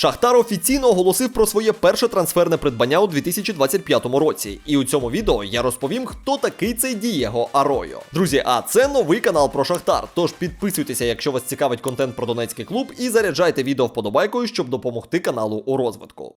Шахтар офіційно оголосив про своє перше трансферне придбання у 2025 році. І у цьому відео я розповім, хто такий цей Дієго Аройо. Друзі, а це новий канал про Шахтар. Тож підписуйтеся, якщо вас цікавить контент про Донецький клуб, і заряджайте відео вподобайкою, щоб допомогти каналу у розвитку.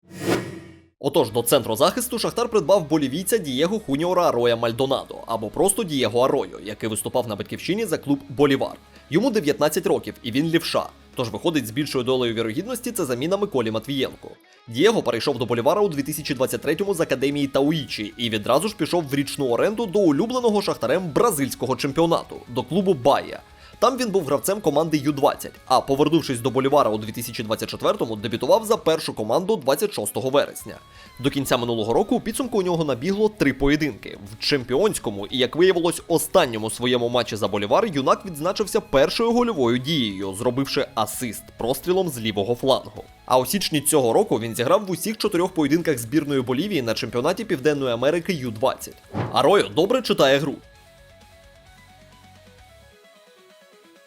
Отож, до центру захисту Шахтар придбав болівійця Дієго Хуніора Ароя Мальдонадо або просто Дієго Аройо, який виступав на батьківщині за клуб Болівар. Йому 19 років і він лівша. Тож виходить з більшою долею вірогідності це заміна Миколі Матвієнку. Дієго перейшов до Болівара у 2023-му з академії Тауїчі і відразу ж пішов в річну оренду до улюбленого шахтарем бразильського чемпіонату до клубу Бая. Там він був гравцем команди Ю-20, а повернувшись до Болівара у 2024-му, дебютував за першу команду 26 вересня. До кінця минулого року у підсумку у нього набігло три поєдинки. В чемпіонському і, як виявилось, останньому своєму матчі за Болівар юнак відзначився першою гольовою дією, зробивши асист прострілом з лівого флангу. А у січні цього року він зіграв в усіх чотирьох поєдинках збірної Болівії на чемпіонаті Південної Америки Ю-20. Аройо добре читає гру.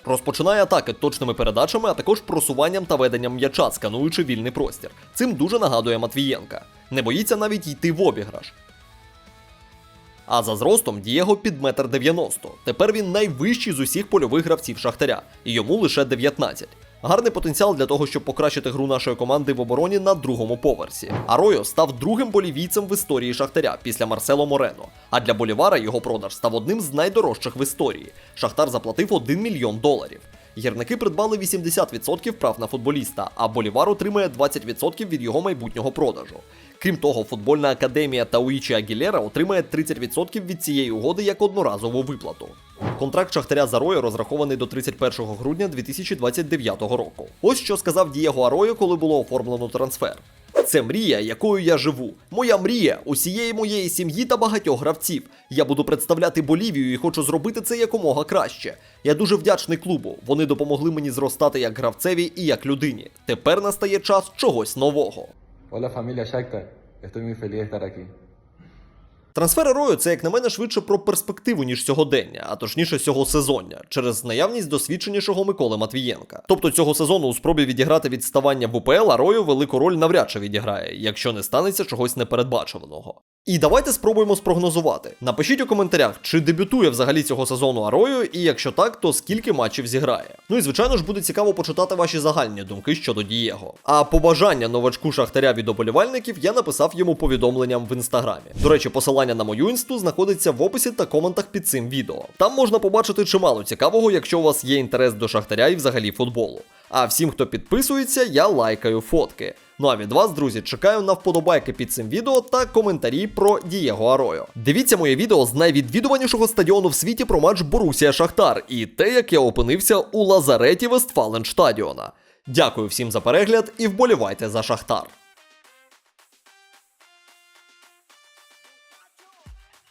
Розпочинає атаки точними передачами, а також просуванням та веденням м'яча, скануючи вільний простір. Цим дуже нагадує Матвієнка. Не боїться навіть йти в обіграш. А за зростом Дієго під метр 90. Тепер він найвищий з усіх польових гравців Шахтаря, і йому лише 19. Гарний потенціал для того, щоб покращити гру нашої команди в обороні на другому поверсі. Аройо став другим болівійцем в історії Шахтаря після Марсело Морено. А для Болівара його продаж став одним з найдорожчих в історії. Шахтар заплатив 1 мільйон доларів. Гірники придбали 80% прав на футболіста, а Болівар отримає 20% від його майбутнього продажу. Крім того, футбольна академія Тауїчі Агілера отримає 30% від цієї угоди як одноразову виплату. Контракт Шахтаря з Арою розрахований до 31 грудня 2029 року. Ось що сказав Дієго Арою, коли було оформлено трансфер. Це мрія, якою я живу. Моя мрія усієї моєї сім'ї та багатьох гравців. Я буду представляти Болівію і хочу зробити це якомога краще. Я дуже вдячний клубу. Вони допомогли мені зростати як гравцеві і як людині. Тепер настає час чогось нового. Hola familia Shakhtar, estoy muy feliz. Трансфер Рою це, як на мене, швидше про перспективу, ніж сьогодення, а точніше цього сезоння, через наявність досвідченішого Миколи Матвієнка. Тобто цього сезону у спробі відіграти відставання в УПЛ рою велику роль навряд чи відіграє, якщо не станеться чогось непередбачуваного. І давайте спробуємо спрогнозувати. Напишіть у коментарях, чи дебютує взагалі цього сезону Арою, і якщо так, то скільки матчів зіграє. Ну і звичайно ж буде цікаво почитати ваші загальні думки щодо Дієго. А побажання новачку шахтаря від оболівальників я написав йому повідомленням в інстаграмі. До речі, посилання на мою інсту знаходиться в описі та коментах під цим відео. Там можна побачити чимало цікавого, якщо у вас є інтерес до шахтаря і взагалі футболу. А всім, хто підписується, я лайкаю фотки. Ну а від вас, друзі, чекаю на вподобайки під цим відео та коментарі про Дієго Аройо. Дивіться моє відео з найвідвідуванішого стадіону в світі про матч Борусія Шахтар і те, як я опинився у лазареті Вестфаленштадіона. Дякую всім за перегляд і вболівайте за Шахтар.